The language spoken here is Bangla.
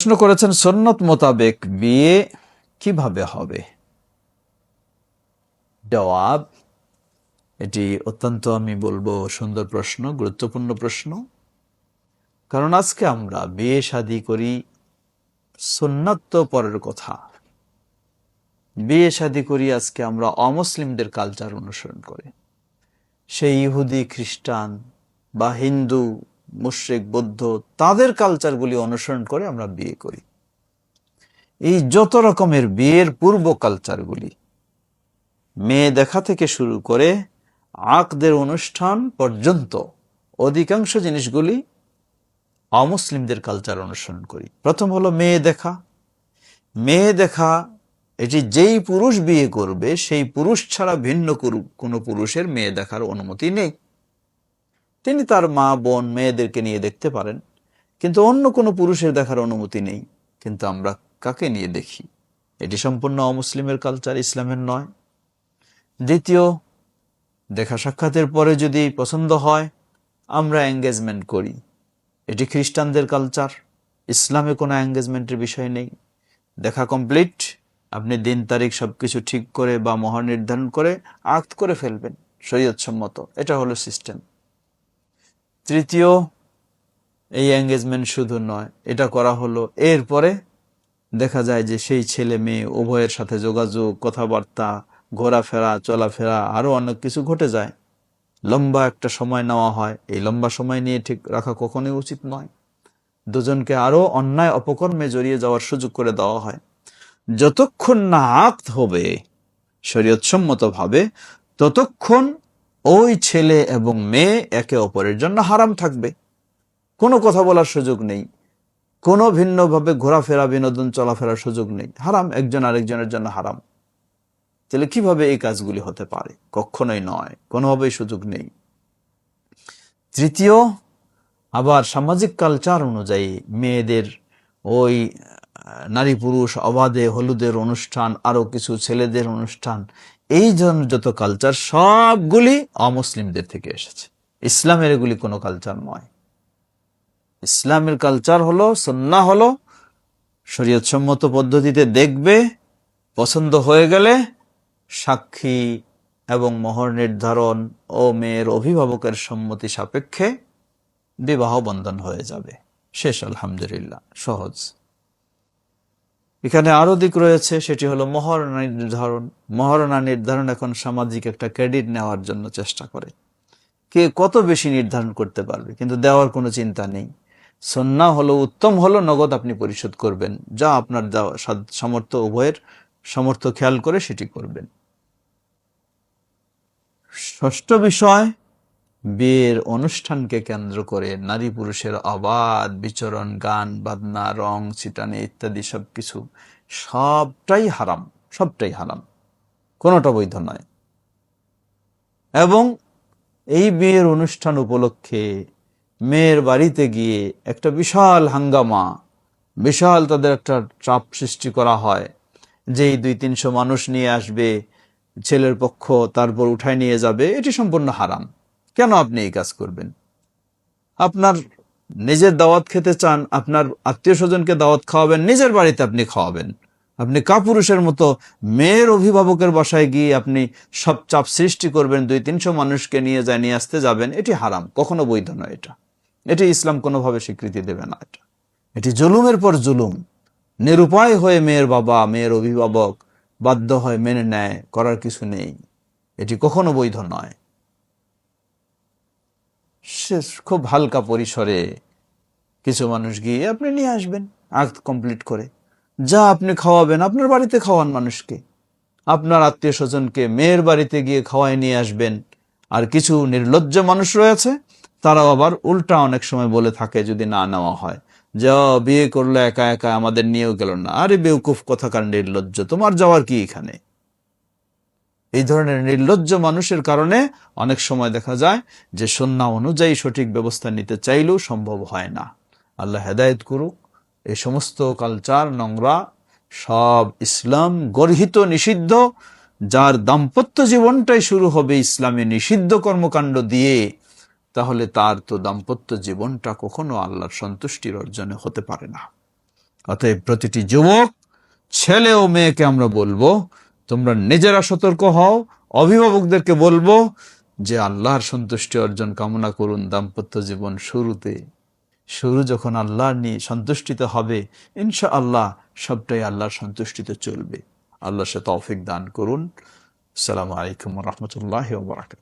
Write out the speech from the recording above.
প্রশ্ন করেছেন সন্নত মোতাবেক বিয়ে কীভাবে হবে? জবাব, এটি অত্যন্ত, আমি বলব, সুন্দর প্রশ্ন, গুরুত্বপূর্ণ প্রশ্ন। কারণ আজকে আমরা বিয়ে শাদি করি সুন্নাত তো পরের কথা। বিয়ে শাদি করি আজকে আমরা অমুসলিমদের কালচার অনুসরণ করে। সেই ইহুদি, খ্রিস্টান বা হিন্দু মুশ্রিক, বৌদ্ধ, তাদের কালচারগুলি অনুসরণ করে আমরা বিয়ে করি। এই যত রকমের বিয়ের পূর্ব কালচারগুলি মেয়ে দেখা থেকে শুরু করে আকদের অনুষ্ঠান পর্যন্ত অধিকাংশ জিনিসগুলি অমুসলিমদের কালচার অনুসরণ করি। প্রথম হলো মেয়ে দেখা। মেয়ে দেখা, এটি যেই পুরুষ বিয়ে করবে, সেই পুরুষ ছাড়া ভিন্ন কোনো পুরুষের মেয়ে দেখার অনুমতি নেই। তিনি তার মা, বোন, মেয়েদেরকে নিয়ে দেখতে পারেন, কিন্তু অন্য কোনো পুরুষের দেখার অনুমতি নেই। কিন্তু আমরা কাকে নিয়ে দেখি? এটি সম্পূর্ণ অমুসলিমের কালচার, ইসলামের নয়। দ্বিতীয়, দেখা সাক্ষাতের পরে যদি পছন্দ হয়, আমরা এঙ্গেজমেন্ট করি। এটি খ্রিস্টানদের কালচার, ইসলামে কোনো এঙ্গেজমেন্টের বিষয় নেই। দেখা কমপ্লিট আপনি দিন, তারিখ সব কিছু ঠিক করে বা মহর নির্ধারণ করে, আক্ত করে ফেলবেন, শরীয়তসম্মত। এটা হলো সিস্টেম তৃতীয়, এই এঙ্গেজমেন্ট শুধু নয়, এটা করা হলো। এরপরে দেখা যায় যে সেই ছেলে মেয়ে উভয়ের সাথে যোগাযোগ, কথাবার্তা, ঘোরাফেরা, চলাফেরা আরও অনেক কিছু ঘটে যায়। লম্বা একটা সময় নেওয়া হয়। এই লম্বা সময় নিয়ে ঠিক রাখা কখনোই উচিত নয়। দুজনকে আরও অন্যায় অপকর্মে জড়িয়ে যাওয়ার সুযোগ করে দেওয়া হয়। যতক্ষণ না আক্ত হবে, শরীয়তসম্মতভাবে, ততক্ষণ ওই ছেলে এবং মেয়ে একে অপরের জন্য হারাম থাকবে। কোনো কথা বলার সুযোগ নেই। কোনো ভিন্নভাবে ঘোরাফেরা, বিনোদন, চলাফেরার সুযোগ নেই। হারাম, একজন আরেকজনের জন্য হারাম। তাহলে কীভাবে এই কাজগুলি হতে পারে? কখনোই নয়। কোনোভাবেই সুযোগ নেই। তৃতীয়, আবার সামাজিক কালচার অনুযায়ী মেয়েদের ওই নারী পুরুষ অবাধে হলুদের অনুষ্ঠান আরও কিছু ছেলেদের অনুষ্ঠান এই ধরনের যত কালচার সবগুলি অমুসলিমদের থেকে এসেছে। ইসলামের এগুলি কোনো কালচার নয়। ইসলামের কালচার হলো সন্না হলো, শরীয়তসম্মত পদ্ধতিতে দেখবে, পছন্দ হয়ে গেলে সাক্ষী এবং মোহর নির্ধারণ ও মেয়ের অভিভাবকের সম্মতি সাপেক্ষে বিবাহ বন্ধন হয়ে যাবে। শেষ, আলহামদুলিল্লাহ। সহজ। এখানে আরও দিক রয়েছে, সেটি হলো মহারণা নির্ধারণ। মহারণা নির্ধারণ এখন সামাজিক একটা ক্রেডিট নেওয়ার জন্য চেষ্টা করে। কে কত বেশি নির্ধারণ করতে পারবে, কিন্তু দেওয়ার কোনো চিন্তা নেই। সন্না হলো উত্তম হলো, নগদ আপনি পরিশোধ করবেন। যা আপনার দেওয়া সামর্থ্য উভয়ের সামর্থ্য খেয়াল করে সেটি করবেন। ষষ্ঠ বিষয় বিয়ের অনুষ্ঠানকে কেন্দ্র করে নারী পুরুষের অবাধ বিচরণ, গান, বাজনা, রং, ছিটানি ইত্যাদি সবকিছু সবটাই হারাম সবটাই হারাম। কোনোটা বৈধ নয়। এবং এই বিয়ের অনুষ্ঠান উপলক্ষে মেয়ের বাড়িতে গিয়ে একটা বিশাল হাঙ্গামা, বিশাল তাদের একটা চাপ সৃষ্টি করা হয় যেই দুই তিনশো মানুষ নিয়ে আসবে, ছেলের পক্ষ তারপর উঠায় নিয়ে যাবে, এটি সম্পূর্ণ হারাম। কেন আপনি এই কাজ করবেন? আপনার নিজের দাওয়াত খেতে চান, আপনার আত্মীয় স্বজনকে দাওয়াত খাওয়াবেন, নিজের বাড়িতে আপনি খাওয়াবেন। আপনি কাপুরুষের মতো মেয়ের অভিভাবকের বাসায় গিয়ে আপনি সব চাপ সৃষ্টি করবেন, দুই তিনশো মানুষকে নিয়ে যায়, নিয়ে আসতে যাবেন, এটি হারাম, কখনো বৈধ নয় এটা। এটি ইসলাম কোনোভাবে স্বীকৃতি দেবে না এটা। এটি জুলুমের পর জুলুম। নিরুপায় হয়ে মেয়ের বাবা, মেয়ের অভিভাবক বাধ্য হয় মেনে নেয়, করার কিছু নেই। এটি কখনো বৈধ নয়। সে খুব হালকা পরিসরে কিছু মানুষ গিয়ে আপনি নিয়ে আসবেন আক্ত কমপ্লিট করে। যা আপনি খাওয়াবেন, আপনার বাড়িতে খাওয়ান মানুষকে। আপনার আত্মীয় স্বজনকে মেয়ের বাড়িতে গিয়ে খাওয়াই নিয়ে আসবেন। আর কিছু নির্লজ্জ মানুষ রয়েছে, তারাও আবার উল্টা অনেক সময় বলে থাকে যদি না নেওয়া হয়। যা বিয়ে করল একা একা আমাদের নিয়েও গেল না। আরে বেউকুফ, কথাকার নির্লজ্জ, তোমার যাওয়ার কি এখানে? এই ধরনের নির্লজ্জ মানুষের কারণে অনেক সময় দেখা যায় যে সন্না অনুযায়ী সঠিক ব্যবস্থা নিতে চাইলেও সম্ভব হয় না। আল্লাহ হেদায়েত করুক। এই সমস্ত কালচার, নোংরা সব ইসলাম গর্হিত, নিষিদ্ধ, যার দাম্পত্য জীবনটাই শুরু হবে ইসলামে নিষিদ্ধ কর্মকাণ্ড দিয়ে, তাহলে তার তো দাম্পত্য জীবনটা কখনো আল্লাহর সন্তুষ্টির অর্জনে হতে পারে না। অতএব প্রতিটি যুবক, ছেলে ও মেয়েকে আমরা বলব তোমরা নিজেরা সতর্ক হও। অভিভাবকদেরকে বলব যে আল্লাহর সন্তুষ্টি অর্জন কামনা করুন দাম্পত্য জীবন শুরুতে। শুরু যখন আল্লাহ নিয়ে সন্তুষ্টিতে হবে ইনশা আল্লাহ সবটাই আল্লাহর সন্তুষ্টিতে চলবে। আল্লাহ সে তৌফিক দান করুন। আসসালামু আলাইকুম রহমতুল্লাহ বারাকাত